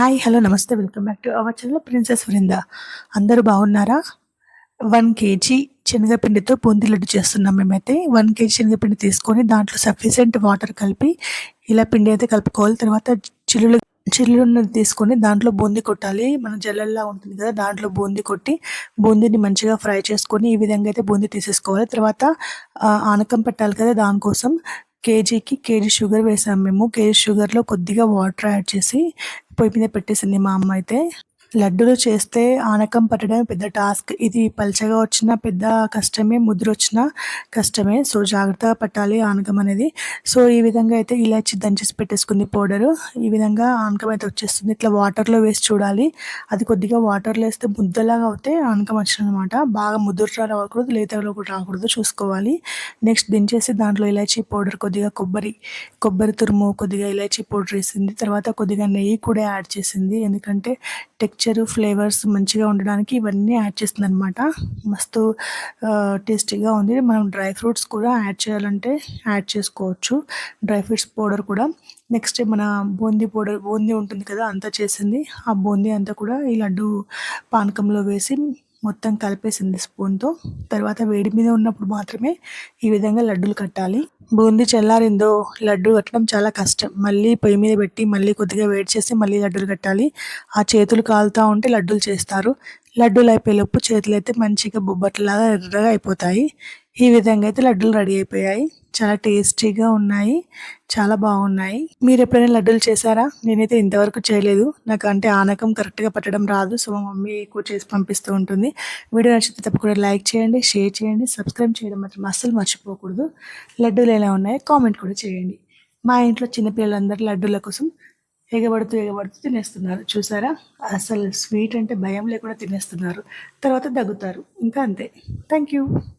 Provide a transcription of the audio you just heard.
Hi hello నమస్తే. Welcome back to our channel princess Vrinda అందరూ బాగున్నారా? వన్ కేజీ శనగపిండితో బూందీ లడ్డు చేస్తున్నాం మేమైతే. వన్ కేజీ శనగపిండి తీసుకొని దాంట్లో సఫిషియెంట్ వాటర్ కలిపి ఇలా పిండి అయితే కలుపుకోవాలి. తర్వాత చిల్లులు చిల్లున్నది తీసుకొని దాంట్లో బూందీ కొట్టాలి. మన జల్లల్లా ఉంటుంది కదా దాంట్లో బూందీ కొట్టి బూందీని మంచిగా ఫ్రై చేసుకొని ఈ విధంగా అయితే బూందీ తీసేసుకోవాలి. తర్వాత ఆనకం పెట్టాలి కదా దానికోసం. కేజీకి కేజీ షుగర్ వేసాము మేము. కేజీ షుగర్లో కొద్దిగా వాటర్ యాడ్ చేసి పొయ్యి మీద పెట్టేసింది మా అమ్మ అయితే. లడ్డూలు చేస్తే ఆనకం పట్టడం పెద్ద టాస్క్. ఇది పలచగా వచ్చిన పెద్ద కష్టమే ముద్ర వచ్చిన కష్టమే. సో జాగ్రత్తగా పట్టాలి ఆనకం అనేది. సో ఈ విధంగా అయితే ఇలాచి దంచేసి పెట్టేసుకుంది పౌడరు. ఈ విధంగా ఆనకం అయితే వచ్చేస్తుంది. ఇట్లా వాటర్లో వేసి చూడాలి. అది కొద్దిగా వాటర్లో వేస్తే ముద్దలాగా అవుతే ఆనకం అనమాట బాగా ముద్ర రాకూడదు లేతలో కూడా రాకూడదు. చూసుకోవాలి. నెక్స్ట్ దించేసి దాంట్లో ఇలాచి పౌడర్ కొద్దిగా కొబ్బరి కొబ్బరి తురుము కొద్దిగా ఇలాచి పౌడర్ వేసింది. తర్వాత కొద్దిగా నెయ్యి కూడా యాడ్ చేసింది. ఎందుకంటే టెక్ టెక్చర్ ఫ్లేవర్స్ మంచిగా ఉండడానికి ఇవన్నీ యాడ్ చేస్తుంది అనమాట మస్తు టేస్టీగా ఉంది. మనం డ్రై ఫ్రూట్స్ కూడా యాడ్ చేయాలంటే యాడ్ చేసుకోవచ్చు. డ్రై ఫ్రూట్స్ పౌడర్ కూడా. నెక్స్ట్ మన బూందీ పౌడర్ బూందీ ఉంటుంది కదా అంతా చేసింది. ఆ బూందీ అంతా కూడా ఈ లడ్డు పానకంలో వేసి మొత్తం కలిపేసింది స్పూన్తో. తర్వాత వేడి మీద ఉన్నప్పుడు మాత్రమే ఈ విధంగా లడ్డూలు కట్టాలి. బూందీ చల్లారిందో లడ్డు కట్టడం చాలా కష్టం. మళ్ళీ పొయ్యి మీద పెట్టి మళ్ళీ కొద్దిగా వేడి చేసి మళ్ళీ లడ్డూలు కట్టాలి. ఆ చేతులు కాలుతూ ఉంటే లడ్డూలు చేస్తారు. లడ్డూలు అయిపోయేలోపు చేతులు అయితే మంచిగా బొబ్బట్లాగా ఎర్రగా అయిపోతాయి. ఈ విధంగా అయితే లడ్డూలు రెడీ అయిపోయాయి. చాలా టేస్టీగా ఉన్నాయి చాలా బాగున్నాయి. మీరు ఎప్పుడైనా లడ్డూలు చేశారా? నేనైతే ఇంతవరకు చేయలేదు. నాకు అంటే ఆనకం కరెక్ట్గా పట్టడం రాదు సో మా మమ్మీ ఎక్కువ చేసి పంపిస్తూ ఉంటుంది. వీడియో నచ్చితే తప్పకుండా లైక్ చేయండి షేర్ చేయండి సబ్స్క్రైబ్ చేయడం మాత్రం అస్సలు మర్చిపోకూడదు. లడ్డూలు ఎలా ఉన్నాయో కామెంట్ కూడా చేయండి. మా ఇంట్లో చిన్నపిల్లలందరూ లడ్డూల కోసం ఎగబడుతూ ఎగబడుతూ తినేస్తున్నారు. చూసారా? అసలు స్వీట్ అంటే భయం లేకుండా తినేస్తున్నారు. తర్వాత దగ్గుతారు. ఇంకా అంతే. Thank you